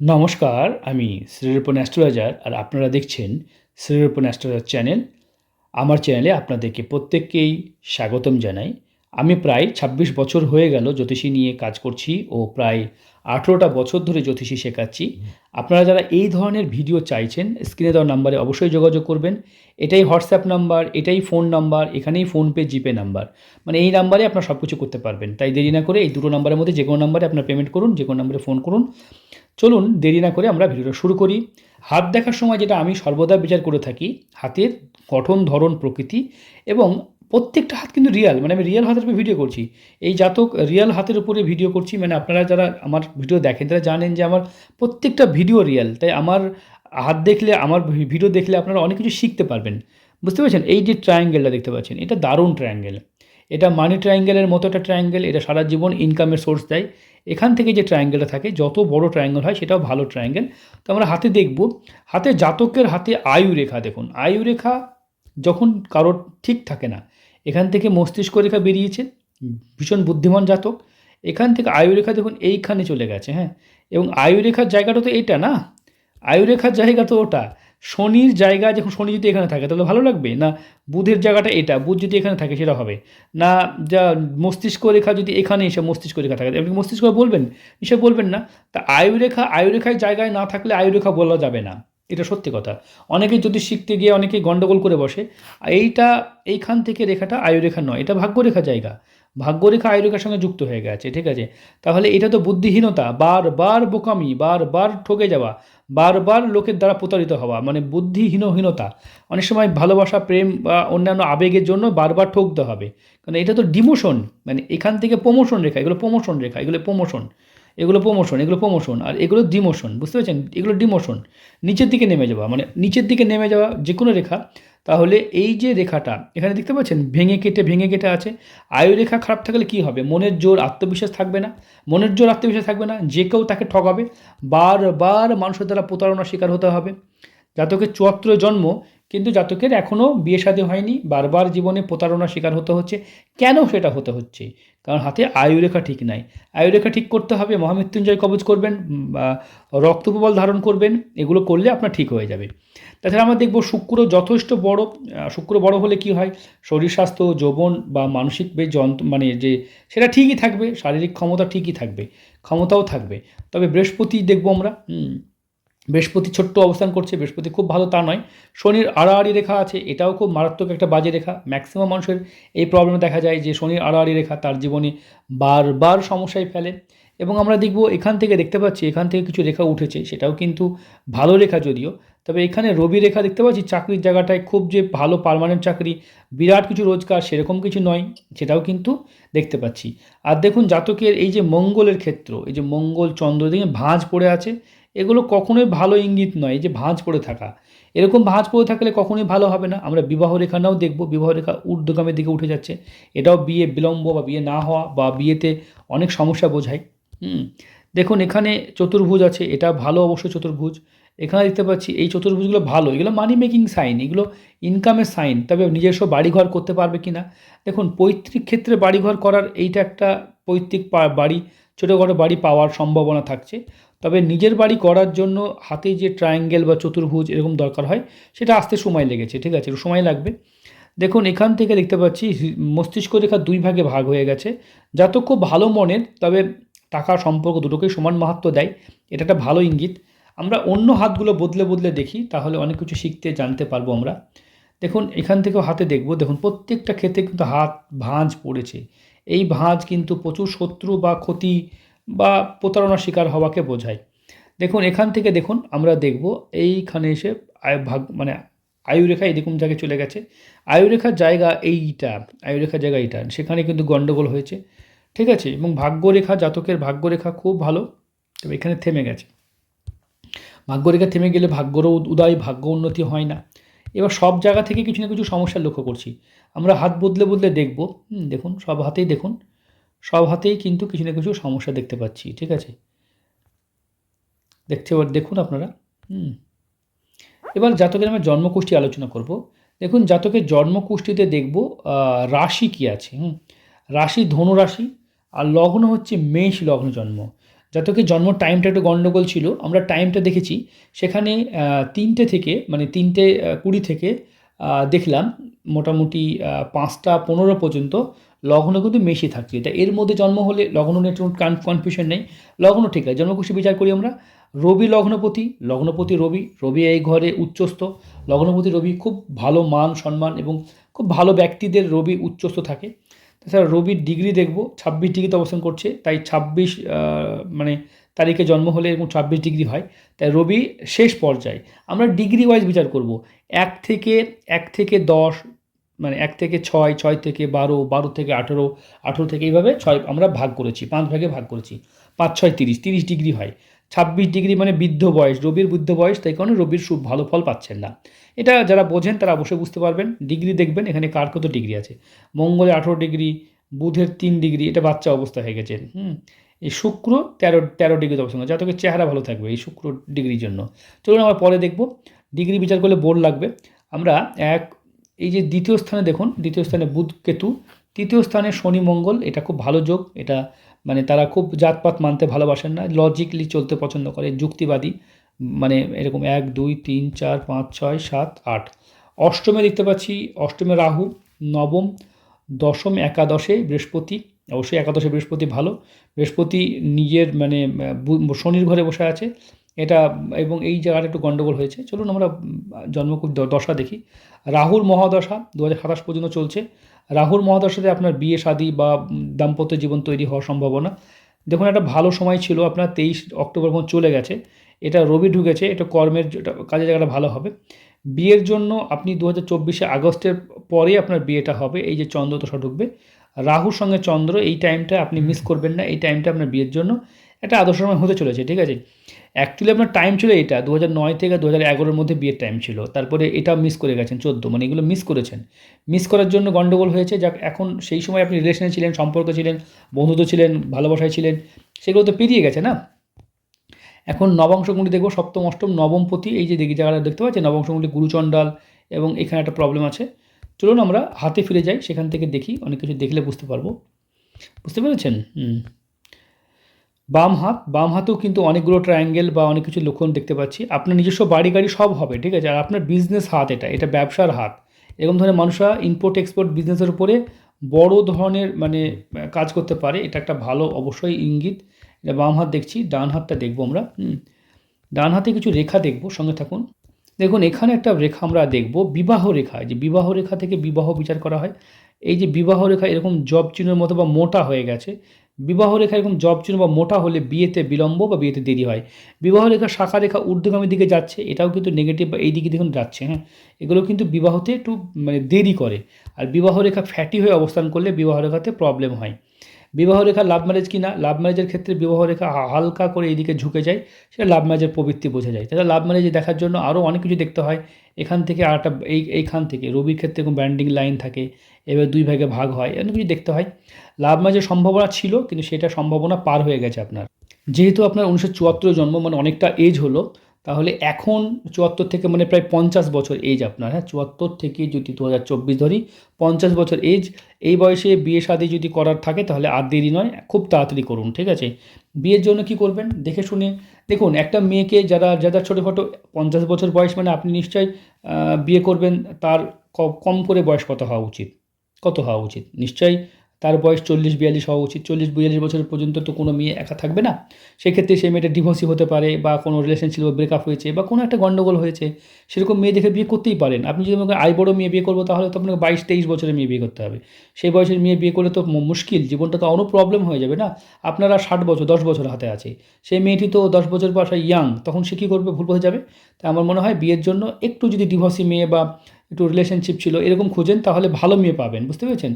নমস্কার, আমি শ্রীরূপন অ্যাস্ট্রোলজার আর আপনারা দেখছেন শ্রীরূপন অ্যাস্ট্রোলজার চ্যানেল। আমার চ্যানেলে আপনাদেরকে প্রত্যেককেই স্বাগতম জানাই। আমি প্রায় ২৬ বছর হয়ে গেল জ্যোতিষী নিয়ে কাজ করছি ও প্রায় আঠেরোটা বছর ধরে জ্যোতিষী শেখাচ্ছি। আপনারা যারা এই ধরনের ভিডিও চাইছেন, স্ক্রিনে দেওয়া নাম্বারে অবশ্যই যোগাযোগ করবেন। এটাই হোয়াটসঅ্যাপ নাম্বার, এটাই ফোন নাম্বার, এখানেই ফোনপে জিপে নাম্বার। মানে এই নাম্বারে আপনারা সব কিছু করতে পারবেন। তাই দেরি না করে এই দুটো নাম্বারের মধ্যে যে কোনো নাম্বারে আপনার পেমেন্ট করুন যে কোনো নাম্বারে ফোন করুন। চলুন, দেরি না করে আমরা ভিডিওটা শুরু করি। হাত দেখার সময় যেটা আমি সর্বদা বিচার করে থাকি, হাতের গঠন, ধরন, প্রকৃতি এবং প্রত্যেকটা হাত কিন্তু রিয়াল মানে আমি রিয়েল হাতের উপরে ভিডিও করছি। এই জাতক রিয়েল হাতের উপরে ভিডিও করছি মানে আপনারা যারা আমার ভিডিও দেখেন, তারা জানেন যে আমার প্রত্যেকটা ভিডিও রিয়েল তাই আমার হাত দেখলে, আমার ভিডিও দেখলে আপনারা অনেক কিছু শিখতে পারবেন। বুঝতে পারছেন? এই যে ট্রায়াঙ্গেলটা দেখতে পাচ্ছেন, এটা দারুণ ট্রায়াঙ্গেল এটা মানি ট্রায়াঙ্গেলের মতো একটা ট্রায়াঙ্গেল এটা সারা জীবন ইনকামের সোর্স দেয়। এখান থেকে যে ট্রায়াঙ্গেলটা থাকে, যত বড় ট্রায়াঙ্গেল হয়, সেটাও ভালো ট্রায়াঙ্গেল তো আমরা হাতে দেখব, হাতে জাতকের হাতে আয়ু রেখা দেখুন। আয়ু রেখা যখন কারোর ঠিক থাকে না এখান থেকে মস্তিষ্ক রেখা বেরিয়েছে ভীষণ বুদ্ধিমান জাতক। এখান থেকে আয়ুরেখা দেখুন এইখানে চলে গেছে হ্যাঁ। এবং আয়ুরেখার জায়গাটা তো এটা না? আয়ুরেখার জায়গা তো ওটা। শনির জায়গা যখন শনি যদি এখানে থাকে তাহলে ভালো লাগবে? না বুধের জায়গাটা এটা বুধ যদি এখানে থাকে সেটা হবে। না যা মস্তিষ্ক রেখা যদি এখানে এসে মস্তিষ্ক রেখা থাকে আপনি মস্তিষ্ক বলবেন? নিশ্চয় বলবেন না। তা আয়ুরেখা আয়ুরেখায় জায়গায় না থাকলে আয়ুরেখা বলা যাবে না। এটা সত্যি কথা। অনেকে যদি শিখতে গিয়ে অনেকে গণ্ডগোল করে বসে, এইটা এইখান থেকে রেখাটা আয়ুরেখা নয়, এটা ভাগ্যরেখা জায়গা। ভাগ্যরেখা আয়ুরেখার সঙ্গে যুক্ত হয়ে গেছে, ঠিক আছে? তাহলে এটা তো বুদ্ধিহীনতা, বারবার বোকামি, বারবার ঠকে যাওয়া, বারবার লোকের দ্বারা প্রতারিত হওয়া মানে বুদ্ধিহীনহীনতা। অনেক সময় ভালোবাসা, প্রেম বা অন্যান্য আবেগের জন্য বারবার ঠকতে হবে। কারণ এটা তো ডিমোশন মানে এখান থেকে প্রমোশন রেখা, এগুলো প্রমোশন রেখা, এগুলো প্রমোশন। এগুলো প্রমোশন এগুলো প্রমোশন আর এগুলো ডিমোশন বুঝতে পারছেন? এগুলো ডিমোশন নিচের দিকে নেমে যাওয়া মানে নিচের দিকে নেমে যাওয়া যে কোনো রেখা, তাহলে এই যে রেখাটা, এখানে দেখতে পাচ্ছেন, ভেঙে কেটে ভেঙে কেটে আছে। আয়ু রেখা খারাপ থাকলে কি হবে? মনের জোর, আত্মবিশ্বাস থাকবে না। মনের জোর, আত্মবিশ্বাস থাকবে না। যে কেউ তাকে ঠকাবে। বারবার মানুষের দ্বারা প্রতারণার শিকার হতে হবে। জাতকের চুয়াত্তর জন্ম, কিন্তু জাতকের এখনও বিয়ে শাদী হয়নি। বারবার জীবনে প্রতারণার শিকার হতে হচ্ছে। কেন সেটা হতে হচ্ছে? কারণ হাতে আয়ুরেখা ঠিক নাই। আয়ুরেখা ঠিক করতে হবে, মহামৃত্যুঞ্জয় কবচ করবেন বা রক্তপ্রবল ধারণ করবেন, এগুলো করলে আপনার ঠিক হয়ে যাবে। তাছাড়া আমরা দেখব শুক্র যথেষ্ট বড় শুক্র বড় হলে কি হয়? শরীর স্বাস্থ্য, যৌবন বা মানসিক বে যন্ত্র মানে যে সেটা ঠিকই থাকবে, শারীরিক ক্ষমতা ঠিকই থাকবে, ক্ষমতাও থাকবে। তবে বৃহস্পতি দেখব আমরা বৃহস্পতি ছোট্ট অবস্থান করছে, বৃহস্পতি খুব ভালো তা নয়। শনির আড়াআড়ি রেখা আছে, এটাও খুব মারাত্মক একটা বাজে রেখা। ম্যাক্সিমাম মানুষের এই প্রবলেম দেখা যায় যে, শনির আড়াআড়ি রেখা তার জীবনে বারবার সমস্যায় ফেলে। এবং আমরা দেখব এখান থেকে দেখতে পাচ্ছি, এখান থেকে কিছু রেখা উঠেছে, সেটাও কিন্তু ভালো রেখা যদিও। তবে এখানে রবি রেখা দেখতে পাচ্ছি, চাকরির জায়গাটায় খুব যে ভালো পারমানেন্ট চাকরি, বিরাট কিছু রোজগার, সেরকম কিছু নয়, সেটাও কিন্তু দেখতে পাচ্ছি। আর দেখুন, জাতকের এই যে মঙ্গলের ক্ষেত্র, এই যে মঙ্গল চন্দ্র দিকে ভাঁজ পড়ে আছে এগুলো কখনোই ভালো ইঙ্গিত নয় যে ভাঁজ পড়ে থাকা। এরকম ভাঁজ পড়ে থাকলে কখনোই ভালো হবে না। আমরা বিবাহ রেখাটাও দেখব বিবাহ রেখা ঊর্ধ্বগামের দিকে উঠে যাচ্ছে। এটাও বিয়ে বিলম্ব বা বিয়ে না হওয়া বা বিয়েতে অনেক সমস্যা বোঝায়। হুম, দেখুন এখানে চতুর্ভুজ আছে, এটা ভালো অবশ্যই চতুর্ভুজ। এখানে দেখতে পাচ্ছি এই চতুর্ভুজগুলো ভালো, এগুলো মানি মেকিং সাইন এগুলো ইনকামের সাইন তবে নিজস্ব বাড়িঘর করতে পারবে কি না দেখুন পৈতৃক ক্ষেত্রে বাড়িঘর করার এইটা একটা পৈতৃক বাড়ি ছোটোখাটো বাড়ি পাওয়ার সম্ভাবনা থাকছে। তবে নিজের বাড়ি করার জন্য হাতে যে ট্রায়াঙ্গেল বা চতুর্ভুজ এরকম দরকার হয়, সেটা আসতে সময় লেগেছে, ঠিক আছে? সময় লাগবে। দেখুন, এখান থেকে দেখতে পাচ্ছি, মস্তিষ্ক রেখা দুই ভাগে ভাগ হয়ে গেছে। যা তো খুব ভালো মনের, তবে টাকা, সম্পর্ক দুটোকেই সমান মাহাত্ম দেয়। এটা একটা ভালো ইঙ্গিত। আমরা অন্য হাতগুলো বদলে বদলে দেখি, তাহলে অনেক কিছু শিখতে, জানতে পারব আমরা। দেখুন, এখান থেকেও হাতে দেখব। দেখুন, প্রত্যেকটা ক্ষেত্রে কিন্তু হাত, ভাঁজ পড়েছে। এই ভাঁজ কিন্তু প্রচুর শত্রু বা ক্ষতি বা প্রতারণার শিকার হওয়াকে বোঝায়। দেখুন, এখান থেকে দেখুন, আমরা দেখব এইখানে এসে ভাগ মানে আয়ুরেখা এরকম জায়গায় চলে গেছে। আয়ুরেখার জায়গা এইটা, আয়ুরেখার জায়গা এইটা। সেখানে কিন্তু গণ্ডগোল হয়েছে, ঠিক আছে? এবং ভাগ্যরেখা, জাতকের ভাগ্যরেখা খুব ভালো, তবে এখানে থেমে গেছে। ভাগ্যরেখা থেমে গেলে ভাগ্যরও উদয়, ভাগ্য উন্নতি হয় না। এবার সব জায়গা থেকে কিছু না কিছু সমস্যা লক্ষ্য করছি। আমরা হাত বদলে বদলে দেখব। দেখুন, সব হাতেই দেখুন। সব হাতেই কিন্তু কিছু না কিছু সমস্যা দেখতে পাচ্ছি, ঠিক আছে? দেখতে দেখুন আপনারা। হুম। এবার জাতকের আমরা জন্মকুষ্ঠি আলোচনা করব। দেখুন, জাতকের জন্মকুষ্ঠিতে দেখব রাশি কি আছে? হুম, রাশি ধনুরাশি আর লগ্ন হচ্ছে মেষ লগ্ন জন্ম। জাতকের জন্ম টাইমটা একটু গণ্ডগোল ছিল, আমরা টাইমটা দেখেছি, সেখানে তিনটে থেকে মানে তিনটে কুড়ি থেকে দেখলাম মোটামুটি পাঁচটা পনেরো পর্যন্ত লগ্ন কিন্তু মেশি থাকছে। এটা এর মধ্যে জন্ম হলে লগ্ন নিয়ে কনফিউশন নেই। লগ্ন ঠিক আছে, জন্মকুশি বিচার করি আমরা। রবি লগ্নপতি লগ্নপতি রবি রবি এই ঘরে উচ্চস্থ। লগ্নপতি রবি খুব ভালো মান, সম্মান এবং খুব ভালো ব্যক্তিদের রবি উচ্চস্থ থাকে। তাছাড়া রবির ডিগ্রি দেখব, ছাব্বিশ ডিগ্রিতে অবস্থান করছে, তাই ছাব্বিশ মানে তারিখে জন্ম হলে এরকম ছাব্বিশ ডিগ্রি হয়। তাই রবি শেষ পর্যায়ে। আমরা ডিগ্রি ওয়াইজ বিচার করব। এক থেকে এক থেকে দশ মানে এক থেকে ছয় ছয় থেকে বারো বারো থেকে আঠেরো আঠেরো থেকে এইভাবে ছয় আমরা ভাগ করেছি, পাঁচ ভাগে ভাগ করেছি। পাঁচ, ছয়, তিরিশ তিরিশ ডিগ্রি হয়। ছাব্বিশ ডিগ্রি মানে বৃদ্ধ বয়স, রবির বৃদ্ধ বয়স, তাই কারণে রবির খুব ভালো ফল পাচ্ছেন না। এটা যারা বোঝেন, তারা অবশ্যই বুঝতে পারবেন। ডিগ্রি দেখবেন, এখানে কার কত ডিগ্রি আছে? মঙ্গলে আঠেরো ডিগ্রি, বুধের তিন ডিগ্রি, এটা বাচ্চা অবস্থা হয়ে গেছে। হুম, এই শুক্র তেরো তেরো ডিগ্রিতে অবস্থান করে জাতকের চেহারা ভালো থাকবে এই শুক্র ডিগ্রির জন্য। চলুন আমরা পরে দেখব। ডিগ্রি বিচার করলে বোর্ড লাগবে। আমরা এক, এই যে দ্বিতীয় স্থানে দেখুন, দ্বিতীয় স্থানে বুধ, কেতু। তৃতীয় স্থানে শনি, মঙ্গল, এটা খুব ভালো যোগ, এটা মানে তারা খুব জাতপাত মানতে ভালোবাসেন না লজিকলি চলতে পছন্দ করে, যুক্তিবাদী মানে এরকম এক, দুই, তিন, চার, পাঁচ, ছয়, সাত, আট। অষ্টমে দেখতে পাচ্ছি, অষ্টমে রাহু, নবম, দশম একাদশে বৃহস্পতি, অবশ্যই একাদশে বৃহস্পতি ভালো। বৃহস্পতি নিজের মানে শনির ঘরে বসে আছে এটা এবং এই জায়গাটা একটু গণ্ডগোল হয়েছে। চলুন আমরা জন্মকুট দশা দেখি। রাহুর মহাদশা দু হাজার সাতাশ পর্যন্ত চলছে। রাহুর মহাদশাতে আপনার বিয়ে, শাদী বা দাম্পত্য জীবন তৈরি হওয়ার সম্ভাবনা। দেখুন, একটা ভালো সময় ছিল, আপনার তেইশ অক্টোবর পর্যন্ত চলে গেছে। এটা রবি ঢুকেছে, এটা কর্মের কাজের জায়গাটা ভালো হবে। বিয়ের জন্য আপনি দু হাজার চব্বিশে আগস্টের পরে আপনার বিয়েটা হবে, এই যে চন্দ্র দশা ঢুকবে। রাহুর সঙ্গে চন্দ্র, এই টাইমটা আপনি মিস করবেন না, এই টাইমটা আপনার বিয়ের জন্য একটা আদর্শ সময় হতে চলেছে, ঠিক আছে? অ্যাকচুয়ালি আপনার টাইম ছিল এটা দু নয় থেকে দু হাজার মধ্যে বিয়ের টাইম ছিল। তারপরে এটা মিস করে গেছেন, চোদ্দ মানে এগুলো মিস করেছেন। মিস করার জন্য গণ্ডগোল হয়েছে, যাক, এখন সেই সময় আপনি রিলেশনে ছিলেন, সম্পর্ক ছিলেন, বন্ধুত্ব ছিলেন, ভালোবাসায় ছিলেন, সেগুলো তো পেরিয়ে গেছে না? এখন নবাংশগুলি দেখব, সপ্তম, অষ্টম নবমপতি এই যে দেখি জায়গাটা দেখতে পাচ্ছেন নবাংশগুলি গুরুচণ্ডাল এবং এখানে একটা প্রবলেম আছে। চলুন আমরা হাতে ফিরে যাই, সেখান থেকে দেখি, অনেক কিছু দেখলে বুঝতে পারব। বুঝতে পেরেছেন? হুম। বাম হাত, বাম হাতেও কিন্তু অনেকগুলো ট্রায়াঙ্গেল বা অনেক কিছু লক্ষণ দেখতে পাচ্ছি। আপনার নিজস্ব বাড়ি গাড়ি সব হবে, ঠিক আছে? আর আপনার বিজনেস হাত এটা এটা ব্যবসার হাত। এরকম ধরনের মানুষরা ইম্পোর্ট এক্সপোর্ট বিজনেসের উপরে বড় ধরনের মানে কাজ করতে পারে। এটা একটা ভালো অবশ্যই ইঙ্গিত। এটা বাম হাত দেখছি, ডান হাতটা দেখব আমরা ডান হাতে কিছু রেখা দেখব, সঙ্গে থাকুন। দেখুন, এখানে একটা রেখা আমরা দেখব, বিবাহ রেখা। যে বিবাহ রেখা থেকে বিবাহ বিচার করা হয়। এই যে বিবাহ রেখা এরকম জব চিহ্নের মতো বা মোটা হয়ে গেছে বিবাহ রেখা এরকম জব চিহ্ন বা মোটা হলে বিয়েতে বিলম্ব বা বিয়েতে দেরি হয়। বিবাহ রেখা শাখা রেখা ঊর্ধ্বগামীর দিকে যাচ্ছে, এটাও কিন্তু নেগেটিভ বা এই দিকে দেখুন যাচ্ছে হ্যাঁ? এগুলো কিন্তু বিবাহতে একটু মানে দেরি করে। আর বিবাহ রেখা ফ্যাটি হয়ে অবস্থান করলে বিবাহ রেখাতে প্রবলেম হয়। বিবাহ রেখা লাভ ম্যারেজ কি না লাভ ম্যারেজের ক্ষেত্রে বিবাহ রেখা হালকা করে এইদিকে ঝুঁকে যায়, সেটা লাভ ম্যারেজের প্রবৃত্তি বোঝা যায়। তাহলে লাভ ম্যারেজ দেখার জন্য আরও অনেক কিছু দেখতে হয়। এখান থেকে আর একটা, এই, এইখান থেকে, রবির ক্ষেত্রে এরকম ব্যান্ডিং লাইন থাকে, এবার দুই ভাগে ভাগ হয়, অনেক কিছু দেখতে হয়। লাভ ম্যারেজের সম্ভাবনা ছিল, কিন্তু সেটা সম্ভাবনা পার হয়ে গেছে আপনার। যেহেতু আপনার উনিশশো চুয়াত্তরে জন্ম মানে অনেকটা এজ হলো তাহলে এখন চুয়াত্তর থেকে মানে প্রায় পঞ্চাশ বছর এজ আপনার হ্যাঁ? চুয়াত্তর থেকে যদি দু হাজার চব্বিশ ধরি, পঞ্চাশ বছর এজ এই বয়সে বিয়ে শাদী যদি করার থাকে তাহলে আর দেরি নয়, খুব তাড়াতাড়ি করুন, ঠিক আছে? বিয়ের জন্য কি করবেন? দেখে শুনে, দেখুন, একটা মেয়েকে যারা যারা ছোটোখাটো পঞ্চাশ বছর বয়স মানে আপনি নিশ্চয়ই বিয়ে করবেন, তার কম করে বয়স কত হওয়া উচিত? কত হওয়া উচিত? নিশ্চয়ই তার বয়স চল্লিশ বিয়াল্লিশ হওয়া উচিত। চল্লিশ বিয়াল্লিশ বছর পর্যন্ত তো কোনো মেয়ে একা থাকবে না। সেক্ষেত্রে সেই মেয়েটা ডিভোর্সি হতে পারে বা কোনো রিলেশন ছিল ব্রেকআপ হয়েছে বা কোনো একটা গণ্ডগোল হয়েছে, সেরকম মেয়ে দেখে বিয়ে করতেই পারেন। আপনি যদি আমাকে আই বড় মেয়ে বিয়ে করব, তাহলে তো আপনাকে বাইশ তেইশ বছরের মেয়ে বিয়ে করতে হবে। সেই বয়সের মেয়ে বিয়ে করলে তো মুশকিল, জীবনটা তো আরও প্রবলেম হয়ে যাবে না? আপনারা ষাট বছর, দশ বছর হাতে আছে। সেই মেয়েটি তো দশ বছর পর ইয়াং তখন সে কী করবে? ভুল হয়ে যাবে? তাই আমার মনে হয় বিয়ের জন্য একটু যদি ডিভোর্সি মেয়ে বা একটু রিলেশনশিপ ছিল, এরকম খুঁজেন তাহলে ভালো মেয়ে পাবেন, বুঝতে পেরেছেন?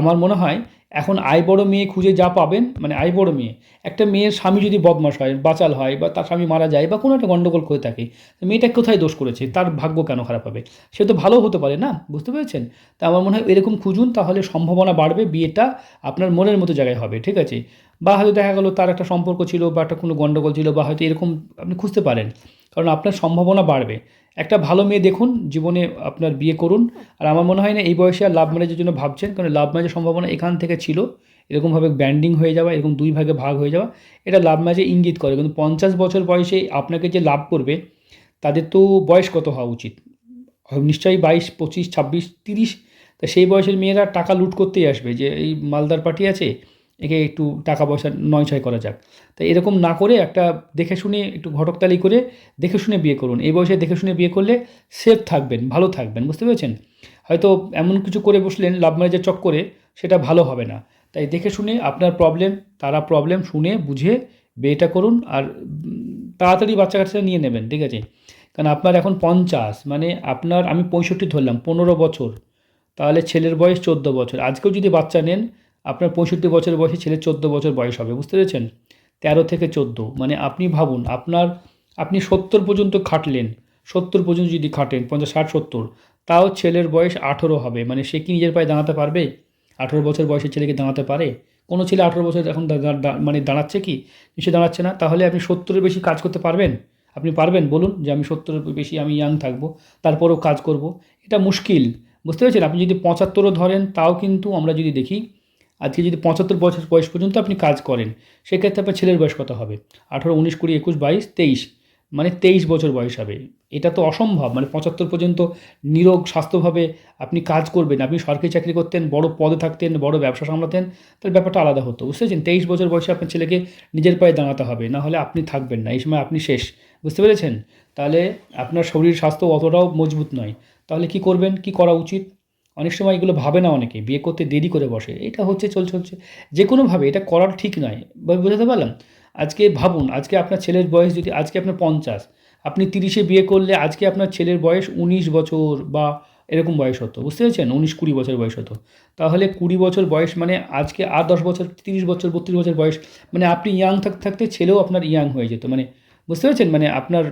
আমার মনে হয় এখন আয় বড় মেয়ে খুঁজে যা পাবেন মানে আয় বড় মেয়ে, একটা মেয়ের স্বামী যদি বদমাশ হয়, বাচাল হয় বা তার স্বামী মারা যায় বা কোনো একটা গণ্ডগোল করে থাকে মেয়েটা কোথায় দোষ করেছে? তার ভাগ্য কেন খারাপ হবে? সে তো ভালো হতে পারে না, বুঝতে পেরেছেন? তা আমার মনে হয় এরকম খুঁজুন, তাহলে সম্ভাবনা বাড়বে, বিয়েটা আপনার মনের মতো জায়গায় হবে, ঠিক আছে? বা হয়তো দেখা গেলো তার একটা সম্পর্ক ছিল বা একটা কোনো গণ্ডগোল ছিল বা হয়তো এরকম আপনি খুঁজতে পারেন। কারণ আপনার সম্ভাবনা বাড়বে। একটা ভালো মেয়ে দেখুন, জীবনে আপনার বিয়ে করুন। আর আমার মনে হয় না এই বয়সে আর লাভ ম্যারেজের জন্য ভাবছেন, কারণ লাভ ম্যারেজের সম্ভাবনা এখান থেকে ছিল। এরকমভাবে ব্যান্ডিং হয়ে যাওয়া, এরকম দুই ভাগে ভাগ হয়ে যাওয়া, এটা লাভ ম্যাচে ইঙ্গিত করে। কিন্তু পঞ্চাশ বছর বয়সে আপনাকে যে লাভ করবে, তাদের তো বয়স কত হওয়া উচিত? নিশ্চয়ই বাইশ, পঁচিশ, ছাব্বিশ, তিরিশ। তা সেই বয়সের মেয়েরা টাকা লুট করতেই আসবে যে, এই মালদার পার্টি আছে একে একটু টাকা পয়সা নয় ছয় করা যাক। তাই এরকম না করে একটা দেখে শুনে একটু ঘটকতালি করে দেখে শুনে বিয়ে করুন। এই বয়সে দেখে শুনে বিয়ে করলে সেফ থাকবেন, ভালো থাকবেন, বুঝতে পেরেছেন? হয়তো এমন কিছু করে বসলেন লাভ ম্যারেজের চক্করে সেটা ভালো হবে না। তাই দেখে শুনে আপনার প্রবলেম তারা প্রবলেম শুনে বুঝে বিয়েটা করুন আর তাড়াতাড়ি বাচ্চা কাচ্চা নিয়ে নেবেন, ঠিক আছে? কারণ আপনার এখন পঞ্চাশ মানে আপনার, আমি পঁয়ষট্টি ধরলাম, পনেরো বছর। তাহলে ছেলের বয়স চোদ্দ বছর। আজকেও যদি বাচ্চা নেন আপনার পঁয়ষট্টি বছর বয়সে ছেলের চোদ্দ বছর বয়স হবে, বুঝতে পেরেছেন? তেরো থেকে চোদ্দ। মানে আপনি ভাবুন, আপনার, আপনি সত্তর পর্যন্ত খাটলেন, সত্তর পর্যন্ত যদি খাটেন, পঞ্চাশ, ষাট, সত্তর, তাও ছেলের বয়স আঠেরো হবে। মানে সে কি নিজের পায়ে দাঁড়াতে পারবে? আঠেরো বছর বয়সের ছেলেকে দাঁড়াতে পারে? কোনো ছেলে আঠেরো বছর এখন মানে দাঁড়াচ্ছে কি? নিশ্চয়ই দাঁড়াচ্ছে না? তাহলে আপনি সত্তরের বেশি কাজ করতে পারবেন? আপনি পারবেন? বলুন যে আমি সত্তরের বেশি আমি ইয়াং থাকব, তারপরেও কাজ করব। এটা মুশকিল, বুঝতে পেরেছেন? আপনি যদি পঁচাত্তরও ধরেন, তাও কিন্তু আমরা যদি দেখি আজকে যদি পঁচাত্তর বছর বয়স পর্যন্ত আপনি কাজ করেন, সেক্ষেত্রে আপনার ছেলের বয়স কত হবে? আঠারো, উনিশ, কুড়ি, একুশ, বাইশ, তেইশ মানে তেইশ বছর বয়স হবে। এটা তো অসম্ভব মানে পঁচাত্তর পর্যন্ত নিরোগ স্বাস্থ্যভাবে আপনি কাজ করবেন, আপনি সরকারি চাকরি করতেন, বড় পদে থাকতেন, বড় ব্যবসা সামলাতেন তাহলে ব্যাপারটা আলাদা হতো, বুঝতে পেরেছেন? তেইশ বছর বয়সে আপনার ছেলেকে নিজের পায়ে দাঁড়াতে হবে, না হলে আপনি থাকবেন না, এই সময় আপনি শেষ, বুঝতে পেরেছেন? তাহলে আপনার শরীর স্বাস্থ্য অতটাও মজবুত নয়, তাহলে কি করবেন? কি করা উচিত? অনেক সময় এগুলো ভাবে না অনেকে, বিয়ে করতে দেরি করে বসে। এটা হচ্ছে চল চলছে যে কোনোভাবে এটা করার ঠিক নয়। বোঝাতে পারলাম? আজকে ভাবুন, আজকে আপনার ছেলের বয়স যদি, আজকে আপনার পঞ্চাশ, আপনি তিরিশে বিয়ে করলে আজকে আপনার ছেলের বয়স উনিশ বছর বা এরকম বয়স হতো। বুঝতে পেরেছেন? উনিশ কুড়ি বছর বয়স হতো। তাহলে কুড়ি বছর বয়স মানে আজকে আর দশ বছর, তিরিশ বছর, বত্রিশ বছর বয়স মানে আপনি ইয়াং থাকতে থাকতে ছেলেও আপনার ইয়াং হয়ে যেত। মানে বুঝতে পেরেছেন? মানে আপনার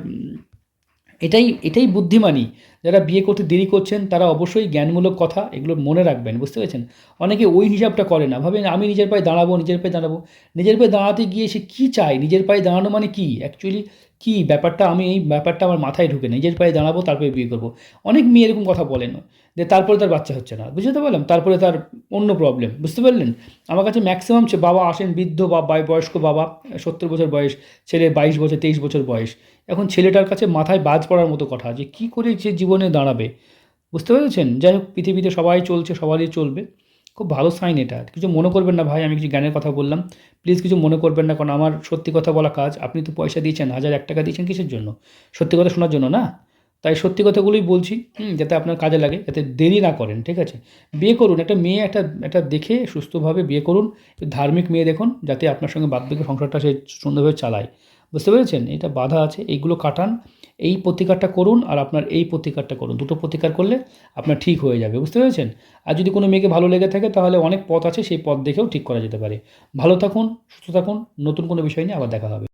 এটাই এটাই বুদ্ধিমানী যারা বিয়ে করতে দেরি করছেন, তারা অবশ্যই জ্ঞানমূলক কথা এগুলো মনে রাখবেন, বুঝতে পেরেছেন? অনেকে ওই হিসাবটা করে না। ভাবেন, আমি নিজের পায়ে দাঁড়াবো, নিজের পায়ে দাঁড়াবো। নিজের পায়ে দাঁড়াতে গিয়ে সে কী চায়? নিজের পায়ে দাঁড়ানো মানে কী? অ্যাকচুয়ালি কি ব্যাপারটা আমি, এই ব্যাপারটা আমার মাথায় ঢুকে। নিজের পায়ে দাঁড়াবো, তারপরে বিয়ে করব। অনেক মেয়ে এরকম কথা বলেন যে তারপরে তার বাচ্চা হচ্ছে না। বুঝতে পারলাম? তারপরে তার অন্য প্রবলেম বুঝতে পারলেন? আমার কাছে ম্যাক্সিমাম সে বাবা আসেন, বৃদ্ধ বা, বয়স্ক বাবা, সত্তর বছর বয়স, ছেলে বাইশ বছর, তেইশ বছর বয়স। এখন ছেলেটার কাছে মাথায় বাজ পড়ার মতো কথা যে কী করে সে জীবনে দাঁড়াবে? বুঝতে পেরেছেন? যাই হোক, পৃথিবীতে সবাই চলছে, সবারই চলবে। খুব ভালো সাইন এটা। কিছু মনে করবেন না ভাই, আমি কিছু জ্ঞানের কথা বললাম। প্লিজ কিছু মনে করবেন না, কারণ আমার সত্যি কথা বলা কাজ। আপনি তো পয়সা দিয়েছেন, হাজার এক টাকা দিয়েছেন কিসের জন্য? সত্যি কথা শোনার জন্য না? তাই সত্যি কথাগুলোই বলছি যাতে আপনার কাজে লাগে, যাতে দেরি না করেন, ঠিক আছে? বিয়ে করুন, একটা মেয়ে একটা একটা দেখে সুস্থভাবে বিয়ে করুন। ধার্মিক মেয়ে দেখুন, যাতে আপনার সঙ্গে বাদ সংসারটা সে সুন্দরভাবে চালায়। বুঝতে পেরেছেন? এটা বাধা আছে, এইগুলো কাটান। এই প্রতিকারটা করুন আর আপনার এই প্রতিকারটা করুন। দুটো প্রতিকার করলে আপনার ঠিক হয়ে যাবে, বুঝতে পেরেছেন? আর যদি কোনো মেয়েকে ভালো লেগে থাকে তাহলে অনেক পথ আছে, সেই পথ দেখেও ঠিক করা যেতে পারে। ভালো থাকুন, সুস্থ থাকুন, নতুন কোনো বিষয় নিয়ে আবার দেখা হবে।